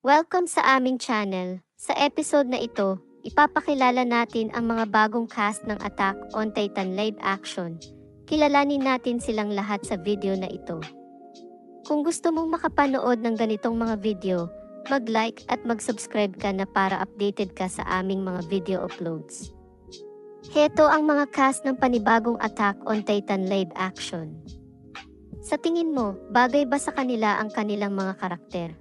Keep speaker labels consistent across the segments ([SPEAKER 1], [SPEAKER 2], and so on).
[SPEAKER 1] Welcome sa aming channel. Sa episode na ito, ipapakilala natin ang mga bagong cast ng Attack on Titan live action. Kilalanin natin silang lahat sa video na ito. Kung gusto mong makapanood ng ganitong mga video, mag-like at mag-subscribe ka na para updated ka sa aming mga video uploads. Heto ang mga cast ng panibagong Attack on Titan live action. Sa tingin mo, bagay ba sa kanila ang kanilang mga karakter?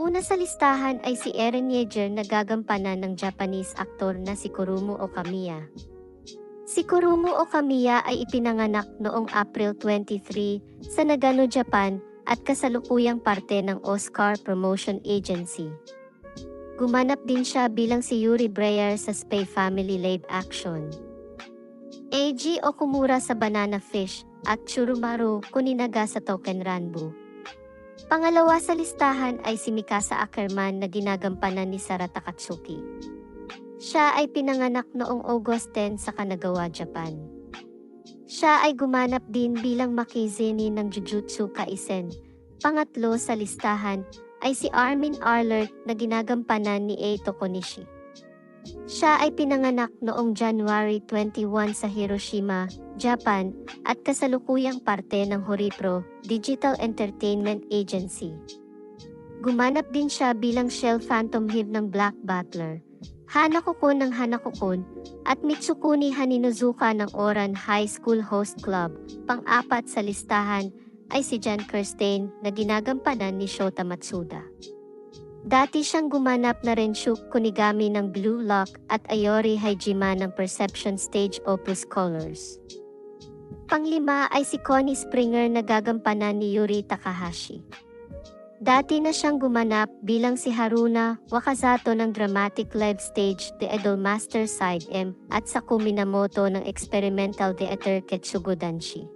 [SPEAKER 1] Una sa listahan ay si Eren Yeager na gagampanan ng Japanese aktor na si Kurumu Okamiya. Si Kurumu Okamiya ay ipinanganak noong April 23 sa Nagano, Japan at kasalukuyang parte ng Oscar Promotion Agency. Gumanap din siya bilang si Yuri Breyer sa Spy Family live action. Eiji Okumura sa Banana Fish at Churumaru Kuninaga sa Token Ranbu. Pangalawa sa listahan ay si Mikasa Ackerman na ginagampanan ni Sara Takatsuki. Siya ay pinanganak noong August 10 sa Kanagawa, Japan. Siya ay gumanap din bilang Makizeni ng Jujutsu Kaisen. Pangatlo sa listahan ay si Armin Arlert na ginagampanan ni Eito Konishi. Siya ay pinanganak noong January 21 sa Hiroshima, Japan at kasalukuyang parte ng Horipro Digital Entertainment Agency. Gumanap din siya bilang Shell Phantom Hive ng Black Butler, Hanako-kun ng Hanako-kun, at Mitsukuni Haninozuka ng Oran High School Host Club. Pang-apat sa listahan ay si Jan Kirstein na ginagampanan ni Shota Matsuda. Dati siyang gumanap na Renshuk Kunigami ng Blue Lock at Ayori Hajima ng Perception Stage Opus Colors. Panglima ay si Connie Springer na gagampanan ni Yuri Takahashi. Dati na siyang gumanap bilang si Haruna Wakazato ng dramatic live stage The Idolmaster Side M at sa Kuminamoto ng experimental theater Ketsugo Danshi.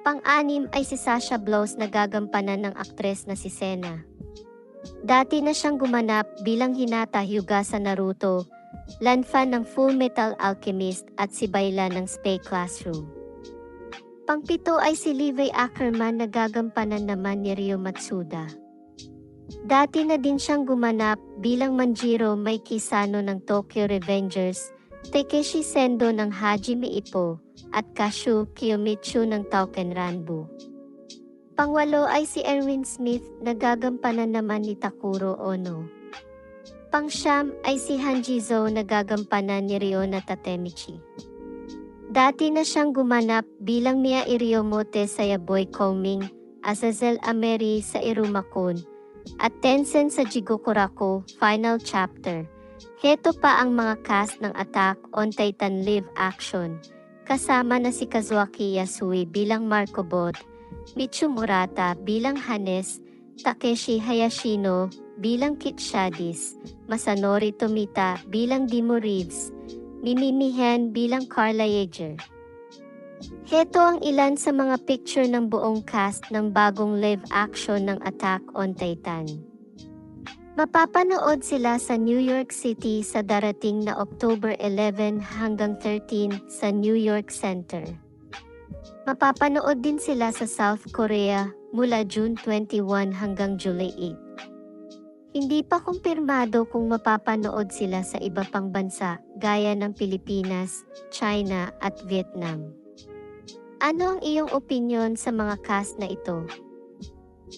[SPEAKER 1] Pang-anim ay si Sasha Blows na gagampanan ng aktres na si Sena. Dati na siyang gumanap bilang Hinata Hyuga sa Naruto, Lanfan ng Full Metal Alchemist at si Bayla ng Spy Classroom. Pangpito ay si Levi Ackerman na gagampanan naman ni Ryo Matsuda. Dati na din siyang gumanap bilang Manjiro Mai Kisano ng Tokyo Revengers, Takeshi Sendo ng Hajime Ippo, at Kashu Kiyomichi ng Tauken Ranbu. Pangwalo ay si Erwin Smith na gagampanan naman ni Takuro Ono. Pangsyam ay si Hanji Zo na gagampanan ni Ryona Tatemichi. Dati na siyang gumanap bilang Mia Iriomote sa Yaboy Koming, Azazel Ameri sa Irumakun, at Tencent sa Jigokurako Final Chapter. Heto pa ang mga cast ng Attack on Titan live action, kasama na si Kazuaki Yasui bilang Marco Bot, Michu Murata bilang Hanes, Takeshi Hayashino bilang Kit Shadis, Masanori Tomita bilang Dimo Reeves, Mimimihan bilang Carla Yeager. Heto ang ilan sa mga picture ng buong cast ng bagong live action ng Attack on Titan. Mapapanood sila sa New York City sa darating na October 11 hanggang 13 sa New York Center. Mapapanood din sila sa South Korea mula June 21 hanggang July 8. Hindi pa kumpirmado kung mapapanood sila sa iba pang bansa gaya ng Pilipinas, China at Vietnam. Ano ang iyong opinion sa mga cast na ito?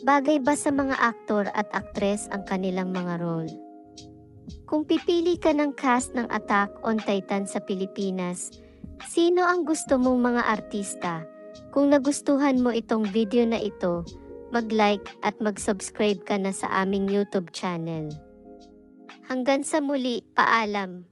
[SPEAKER 1] Bagay ba sa mga aktor at aktres ang kanilang mga role? Kung pipili ka ng cast ng Attack on Titan sa Pilipinas, sino ang gusto mong mga artista? Kung nagustuhan mo itong video na ito, mag-like at mag-subscribe ka na sa aming YouTube channel. Hanggang sa muli, paalam!